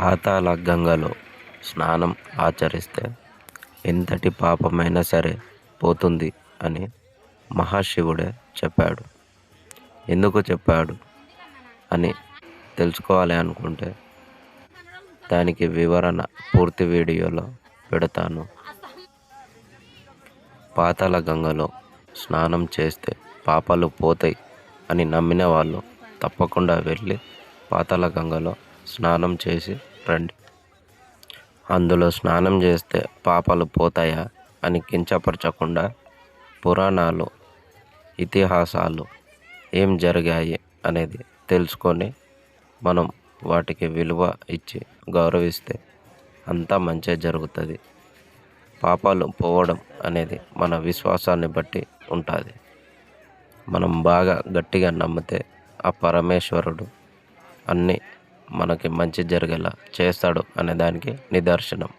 పాతాళ గంగలో స్నానం ఆచరిస్తే ఎంతటి పాపమైనా సరే పోతుంది అని మహాశివుడే చెప్పాడు. ఎందుకు చెప్పాడు అని తెలుసుకోవాలి అనుకుంటే దానికి వివరణ పూర్తి వీడియోలో పెడతాను. పాతాల గంగలో స్నానం చేస్తే పాపాలు పోతాయి అని నమ్మిన వాళ్ళు తప్పకుండా వెళ్ళి పాతాల గంగలో స్నానం చేసి రండి. అందులో స్నానం చేస్తే పాపాలు పోతాయా అని కించపరచకుండా పురాణాలు ఇతిహాసాలు ఏం జరిగాయి అనేది తెలుసుకొని మనం వాటికి విలువ ఇచ్చి గౌరవిస్తే అంతా మంచి జరుగుతుంది. పాపాలు పోవడం అనేది మన విశ్వాసాన్ని బట్టి ఉంటుంది. మనం బాగా గట్టిగా నమ్మితే ఆ పరమేశ్వరుడు అన్నీ మనకి మంచి జరిగేలా చేస్తాడు అనే దానికి నిదర్శనం.